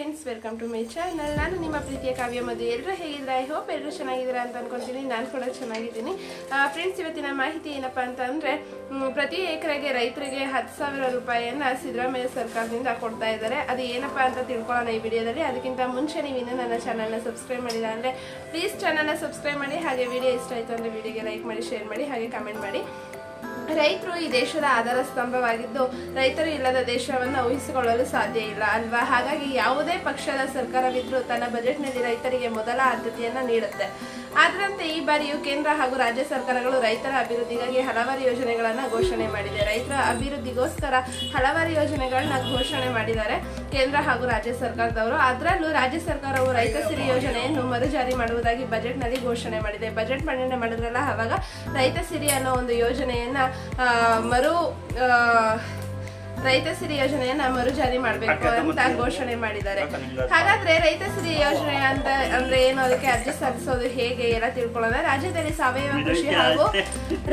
Friends welcome to my channel ನಾನು ನಿಮ್ಮ ಪ್ರೀತಿಯ ಕಾವ್ಯ ಮದುವೆ ಎಲ್ಲರೂ ಹೇಗಿದ್ರೆ ಐ ಹೋಪ್ ಎಲ್ಲರೂ ಚೆನ್ನಾಗಿದ್ದೀರಾ ಅಂತ ಅನ್ಕೊಂತೀನಿ. ನಾನು ಕೂಡ ಚೆನ್ನಾಗಿದ್ದೀನಿ. ಫ್ರೆಂಡ್ಸ್ ಇವತ್ತಿನ ಮಾಹಿತಿ ಏನಪ್ಪ ಅಂತ ಅಂದ್ರೆ ಪ್ರತಿ ಎಕರೆಗೆ ರೈತರಿಗೆ ಹತ್ತು ಸಾವಿರ ರೂಪಾಯಿಯನ್ನು ಸಿದ್ದರಾಮಯ್ಯ ಸರ್ಕಾರದಿಂದ ಕೊಡ್ತಾ ಇದ್ದಾರೆ. ಅದು ಏನಪ್ಪ ಅಂತ ತಿಳ್ಕೊಳ್ಳೋಣ ಈ ವಿಡಿಯೋದಲ್ಲಿ. ಅದಕ್ಕಿಂತ ಮುಂಚೆ ನೀವು ಇನ್ನೂ ನನ್ನ ಚಾನಲ್ನ ಸಬ್ಸ್ಕ್ರೈಬ್ ಮಾಡಿಲ್ಲ ಅಂದರೆ ಪ್ಲೀಸ್ ಚಾನಲ್ನ ಸಬ್ಸ್ಕ್ರೈಬ್ ಮಾಡಿ. ಹಾಗೆ ವಿಡಿಯೋ ಇಷ್ಟ ಆಯಿತು ಅಂದರೆ ವಿಡಿಯೋಗೆ ಲೈಕ್ ಮಾಡಿ ಶೇರ್ ಮಾಡಿ, ಹಾಗೆ ಕಮೆಂಟ್ ಮಾಡಿ. ರೈತರು ಈ ದೇಶದ ಆಧಾರ ಸ್ತಂಭವಾಗಿದ್ದು, ರೈತರು ಇಲ್ಲದ ದೇಶವನ್ನು ಊಹಿಸಿಕೊಳ್ಳಲು ಸಾಧ್ಯ ಇಲ್ಲ ಅಲ್ವಾ? ಹಾಗಾಗಿ ಯಾವುದೇ ಪಕ್ಷದ ಸರ್ಕಾರವಿದ್ರೂ ತನ್ನ ಬಜೆಟ್ನಲ್ಲಿ ರೈತರಿಗೆ ಮೊದಲ ಆದ್ಯತೆಯನ್ನು ನೀಡುತ್ತೆ. ಅದರಂತೆ ಈ ಬಾರಿಯೂ ಕೇಂದ್ರ ಹಾಗೂ ರಾಜ್ಯ ಸರ್ಕಾರಗಳು ರೈತರ ಅಭಿವೃದ್ಧಿಗಾಗಿ ಹಲವಾರು ಯೋಜನೆಗಳನ್ನು ಘೋಷಣೆ ಮಾಡಿದೆ. ರೈತರ ಅಭಿವೃದ್ಧಿಗೋಸ್ಕರ ಹಲವಾರು ಯೋಜನೆಗಳನ್ನ ಘೋಷಣೆ ಮಾಡಿದ್ದಾರೆ ಕೇಂದ್ರ ಹಾಗೂ ರಾಜ್ಯ ಸರ್ಕಾರದವರು. ಅದರಲ್ಲೂ ರಾಜ್ಯ ಸರ್ಕಾರವು ರೈತ ಸಿರಿ ಯೋಜನೆಯನ್ನು ಮರುಜಾರಿ ಮಾಡುವುದಾಗಿ ಬಜೆಟ್ನಲ್ಲಿ ಘೋಷಣೆ ಮಾಡಿದೆ. ಬಜೆಟ್ ಮಂಡನೆ ಮಾಡಿದ್ರಲ್ಲ, ಅವಾಗ ರೈತ ಸಿರಿ ಅನ್ನೋ ಒಂದು ಯೋಜನೆಯನ್ನು ಮರು ರೈತ ಸಿರಿ ಯೋಜನೆಯನ್ನ ಮರುಜಾರಿ ಮಾಡಬೇಕು ಅಂತ ಘೋಷಣೆ ಮಾಡಿದ್ದಾರೆ. ಹಾಗಾದ್ರೆ ರೈತ ಸಿರಿ ಯೋಜನೆ ಅಂತ ಅಂದ್ರೆ ಏನು? ಅದಕ್ಕೆ ಅರ್ಜಿ ಸಲ್ಲಿಸೋದು ಹೇಗೆ ಎಲ್ಲ ತಿಳ್ಕೊಳ್ಳೋಣ. ರಾಜ್ಯದಲ್ಲಿ ಸಾವಯವ ಕೃಷಿ ಹಾಗೂ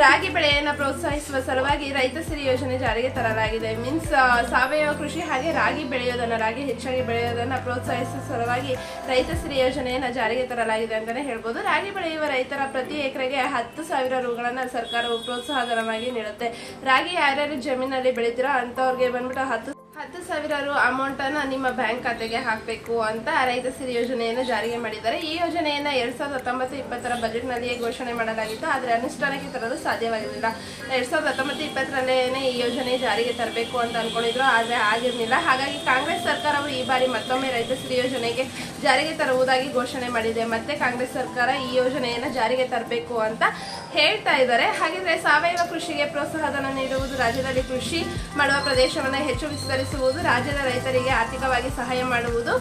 ರಾಗಿ ಬೆಳೆಯನ್ನ ಪ್ರೋತ್ಸಾಹಿಸುವ ಸಲುವಾಗಿ ರೈತ ಸಿರಿ ಯೋಜನೆ ಜಾರಿಗೆ ತರಲಾಗಿದೆ. ಮೀನ್ಸ್ ಸಾವಯವ ಕೃಷಿ ಹಾಗೆ ರಾಗಿ ಬೆಳೆಯೋದನ್ನ ರಾಗಿ ಹೆಚ್ಚಾಗಿ ಬೆಳೆಯೋದನ್ನ ಪ್ರೋತ್ಸಾಹಿಸುವ ಸಲುವಾಗಿ ರೈತ ಸಿರಿ ಯೋಜನೆಯನ್ನ ಜಾರಿಗೆ ತರಲಾಗಿದೆ ಅಂತಾನೆ ಹೇಳ್ಬೋದು. ರಾಗಿ ಬೆಳೆಯುವ ರೈತರ ಪ್ರತಿ ಎಕರೆಗೆ ಹತ್ತು ಸಾವಿರ ರೂಗಳನ್ನ ಸರ್ಕಾರವು ಪ್ರೋತ್ಸಾಹಧನವಾಗಿ ನೀಡುತ್ತೆ. ರಾಗಿ ಯಾರ್ಯಾರು ಜಮೀನಲ್ಲಿ ಬೆಳಿತೀರೋ ಅಂತವ್ರಿಗೆ ಬಂದ್ಬಿಟ್ಟು ಹತ್ತು ಹತ್ತು ಸಾವಿರಾರು ಅಮೌಂಟನ್ನು ನಿಮ್ಮ ಬ್ಯಾಂಕ್ ಖಾತೆಗೆ ಹಾಕಬೇಕು ಅಂತ ರೈತ ಸಿರಿ ಯೋಜನೆಯನ್ನು ಜಾರಿಗೆ ಮಾಡಿದ್ದಾರೆ. ಈ ಯೋಜನೆಯನ್ನು ಎರಡ್ ಸಾವಿರದ ಹತ್ತೊಂಬತ್ತು ಇಪ್ಪತ್ತರ ಬಜೆಟ್ನಲ್ಲಿಯೇ ಘೋಷಣೆ ಮಾಡಲಾಗಿತ್ತು. ಆದರೆ ಅನುಷ್ಠಾನಕ್ಕೆ ತರಲು ಸಾಧ್ಯವಾಗಿರಲಿಲ್ಲ. ಎರಡ್ ಸಾವಿರದ ಹತ್ತೊಂಬತ್ತು ಇಪ್ಪತ್ತರಲ್ಲೇನೆ ಈ ಯೋಜನೆ ಜಾರಿಗೆ ತರಬೇಕು ಅಂತ ಅನ್ಕೊಂಡಿದ್ರು. ಆದರೆ ಆಗಿರಲಿಲ್ಲ. ಹಾಗಾಗಿ ಕಾಂಗ್ರೆಸ್ ಸರ್ಕಾರವು ಈ ಬಾರಿ ಮತ್ತೊಮ್ಮೆ ರೈತ ಸಿರಿ ಯೋಜನೆಗೆ ಜಾರಿಗೆ ತರುವುದಾಗಿ ಘೋಷಣೆ ಮಾಡಿದೆ. ಮತ್ತೆ ಕಾಂಗ್ರೆಸ್ ಸರ್ಕಾರ ಈ ಯೋಜನೆಯನ್ನು ಜಾರಿಗೆ ತರಬೇಕು ಅಂತ ಹೇಳ್ತಾ ಇದ್ದಾರೆ. ಹಾಗಿದ್ರೆ ಸಾವಯವ ಕೃಷಿಗೆ ಪ್ರೋತ್ಸಾಹಧನ ನೀಡುವುದು ರಾಜ್ಯದಲ್ಲಿ ಕೃಷಿ ಮಾಡುವ ಪ್ರದೇಶವನ್ನು ಹೆಚ್ಚು ವಿಸ್ತರಿಸುವುದು ರಾಜ್ಯದ ರೈತರಿಗೆ ಆರ್ಥಿಕವಾಗಿ ಸಹಾಯ ಮಾಡುವುದು.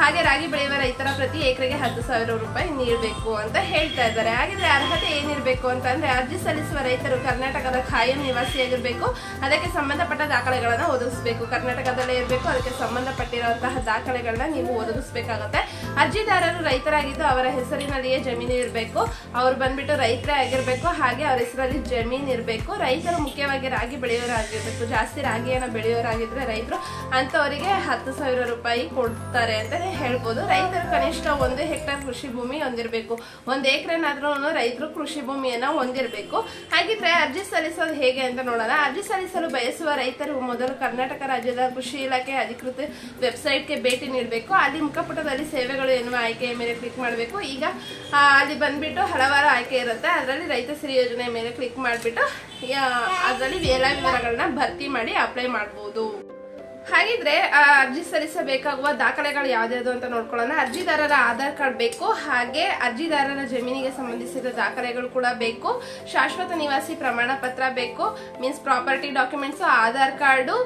ಹಾಗೆ ರಾಗಿ ಬೆಳೆಯುವ ರೈತರ ಪ್ರತಿ ಎಕರೆಗೆ ಹತ್ತು ಸಾವಿರ ರೂಪಾಯಿ ನೀಡಬೇಕು ಅಂತ ಹೇಳ್ತಾ ಇದ್ದಾರೆ. ಹಾಗಿದ್ರೆ ಅರ್ಹತೆ ಏನಿರಬೇಕು ಅಂತಂದ್ರೆ ಅರ್ಜಿ ಸಲ್ಲಿಸುವ ರೈತರು ಕರ್ನಾಟಕದ ಖಾಯಂ ನಿವಾಸಿಯಾಗಿರಬೇಕು. ಅದಕ್ಕೆ ಸಂಬಂಧಪಟ್ಟ ದಾಖಲೆಗಳನ್ನ ಒದಗಿಸಬೇಕು. ಕರ್ನಾಟಕದಲ್ಲೇ ಇರಬೇಕು, ಅದಕ್ಕೆ ಸಂಬಂಧಪಟ್ಟಿರುವಂತಹ ದಾಖಲೆಗಳನ್ನ ನೀವು ಒದಗಿಸಬೇಕಾಗತ್ತೆ. ಅರ್ಜಿದಾರರು ರೈತರಾಗಿದ್ದು ಅವರ ಹೆಸರಿನಲ್ಲಿಯೇ ಜಮೀನು ಇರಬೇಕು. ಅವ್ರು ಬಂದ್ಬಿಟ್ಟು ರೈತರೇ ಆಗಿರಬೇಕು. ಹಾಗೆ ಅವ್ರ ಹೆಸರಲ್ಲಿ ಜಮೀನು ಇರಬೇಕು. ರೈತರು ಮುಖ್ಯವಾಗಿ ರಾಗಿ ಬೆಳೆಯೋರಾಗಿರ್ಬೇಕು. ಜಾಸ್ತಿ ರಾಗಿಯನ್ನು ಬೆಳೆಯೋರಾಗಿದ್ರೆ ರೈತರು ಅಂಥವರಿಗೆ ಹತ್ತು ಸಾವಿರ ರೂಪಾಯಿ ಕೊಡ್ತಾರೆ ಅಂತಲೇ ಹೇಳ್ಬೋದು. ರೈತರು ಕನಿಷ್ಠ ಒಂದು ಹೆಕ್ಟರ್ ಕೃಷಿ ಭೂಮಿ ಹೊಂದಿರಬೇಕು. ಒಂದು ಎಕರೆನಾದ್ರೂ ರೈತರು ಕೃಷಿ ಭೂಮಿಯನ್ನು ಹೊಂದಿರಬೇಕು. ಹಾಗಿದ್ರೆ ಅರ್ಜಿ ಸಲ್ಲಿಸೋದು ಹೇಗೆ ಅಂತ ನೋಡೋಣ. ಅರ್ಜಿ ಸಲ್ಲಿಸಲು ಬಯಸುವ ರೈತರು ಮೊದಲು ಕರ್ನಾಟಕ ರಾಜ್ಯದ ಕೃಷಿ ಇಲಾಖೆ ಅಧಿಕೃತ ವೆಬ್ಸೈಟ್ಗೆ ಭೇಟಿ ನೀಡಬೇಕು. ಅಲ್ಲಿ ಮುಖಪುಟದಲ್ಲಿ ಸೇವೆಗಳು ಎನ್ನುವ ಆಯ್ಕೆಯ ಮೇಲೆ ಕ್ಲಿಕ್ ಮಾಡಬೇಕು. ಈಗ ಅಲ್ಲಿ ಬಂದ್ಬಿಟ್ಟು ಹಲವಾರು ಆಯ್ಕೆ ಇರುತ್ತೆ. ಅದರಲ್ಲಿ ರೈತ ಸಿರಿ ಯೋಜನೆ ಮೇಲೆ ಕ್ಲಿಕ್ ಮಾಡಿಬಿಟ್ಟು ಅದರಲ್ಲಿ ಎಲ್ಲ ವಿವರಗಳನ್ನ ಭರ್ತಿ ಮಾಡಿ ಅಪ್ಲೈ ಮಾಡ್ಬೋದು. ಹಾಗಿದ್ರೆ ಅರ್ಜಿ ಸಲ್ಲಿಸಬೇಕಾಗುವ ದಾಖಲೆಗಳು ಯಾವ್ದ್ಯಾವ್ದು ಅಂತ ನೋಡ್ಕೊಳ್ಳೋಣ. ಅರ್ಜಿದಾರರ ಆಧಾರ್ ಕಾರ್ಡ್ ಬೇಕು, ಹಾಗೆ ಅರ್ಜಿದಾರರ ಜಮೀನಿಗೆ ಸಂಬಂಧಿಸಿದ ದಾಖಲೆಗಳು ಕೂಡ ಬೇಕು, ಶಾಶ್ವತ ನಿವಾಸಿ ಪ್ರಮಾಣ ಪತ್ರ ಬೇಕು means property documents Aadhaar card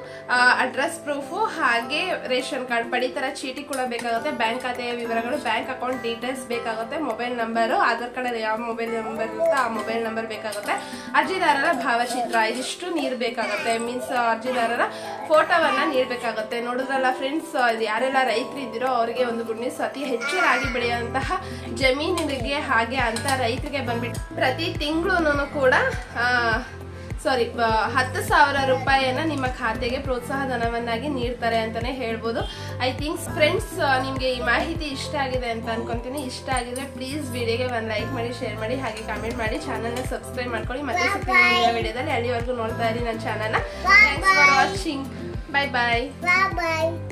address proof ಹಾಗೆ ರೇಷನ್ ಕಾರ್ಡ್, ಪಡಿತರ ಚೀಟಿ ಕೂಡ ಬೇಕಾಗುತ್ತೆ, ಬ್ಯಾಂಕ್ ಖಾತೆಯ ವಿವರಗಳು, ಬ್ಯಾಂಕ್ ಅಕೌಂಟ್ ಡೀಟೇಲ್ಸ್ ಬೇಕಾಗುತ್ತೆ, ಮೊಬೈಲ್ ನಂಬರು, ಆಧಾರ್ ಕಾರ್ಡ್ ಯಾವ ಮೊಬೈಲ್ ನಂಬರ್ ಇರುತ್ತೋ ಆ ಮೊಬೈಲ್ ನಂಬರ್ ಬೇಕಾಗುತ್ತೆ. ಅರ್ಜಿದಾರರ ಭಾವಚಿತ್ರ, ಇದಿಷ್ಟು ನೀರು ಬೇಕಾಗುತ್ತೆ ಮೀನ್ಸ್ ಅರ್ಜಿದಾರರ ಫೋಟೋವನ್ನ ನೀಡಬೇಕಾಗುತ್ತೆ ನೋಡಿದ್ರಲ್ಲ ಫ್ರೆಂಡ್ಸ್ ಯಾರೆಲ್ಲ ರೈತರು ಇದ್ದೀರೋ ಅವರಿಗೆ ಒಂದು ಗುಡ್ ನ್ಯೂಸ್ ಅತಿ ಹೆಚ್ಚು ರಾಗಿ ಬೆಳೆಯುವಂತಹ ಜಮೀನಿಗೆ ಹಾಗೆ ಅಂತ ರೈತರಿಗೆ ಬಂದ್ಬಿಟ್ಟು ಪ್ರತಿ ತಿಂಗಳು ಕೂಡ ಸಾರಿ ಹತ್ತು ಸಾವಿರ ರೂಪಾಯಿಯನ್ನ ನಿಮ್ಮ ಖಾತೆಗೆ ಪ್ರೋತ್ಸಾಹ ಧನವನ್ನಾಗಿ ನೀಡ್ತಾರೆ ಅಂತಾನೆ ಹೇಳ್ಬೋದು. ಐ ಥಿಂಕ್ಸ್ ಫ್ರೆಂಡ್ಸ್ ನಿಮಗೆ ಈ ಮಾಹಿತಿ ಇಷ್ಟ ಆಗಿದೆ ಅಂತ ಅನ್ಕೊಂತೀನಿ. ಇಷ್ಟ ಆಗಿದ್ರೆ ಪ್ಲೀಸ್ ವಿಡಿಯೋಗೆ ಒಂದು ಲೈಕ್ ಮಾಡಿ ಶೇರ್ ಮಾಡಿ ಹಾಗೆ ಕಮೆಂಟ್ ಮಾಡಿ. ಚಾನಲ್ನ ಸಬ್ಸ್ಕ್ರೈಬ್ ಮಾಡ್ಕೊಳ್ಳಿ. ಮತ್ತೆ ಸಿಗ್ತೀನಿ ವಿಡಿಯೋದಲ್ಲಿ ಅಲ್ಲಿವರೆಗೂ ನೋಡ್ತಾ ಇರಿ ನನ್ನ ಚಾನಲ್ನ thanks for watching Bye-bye. Bye-bye.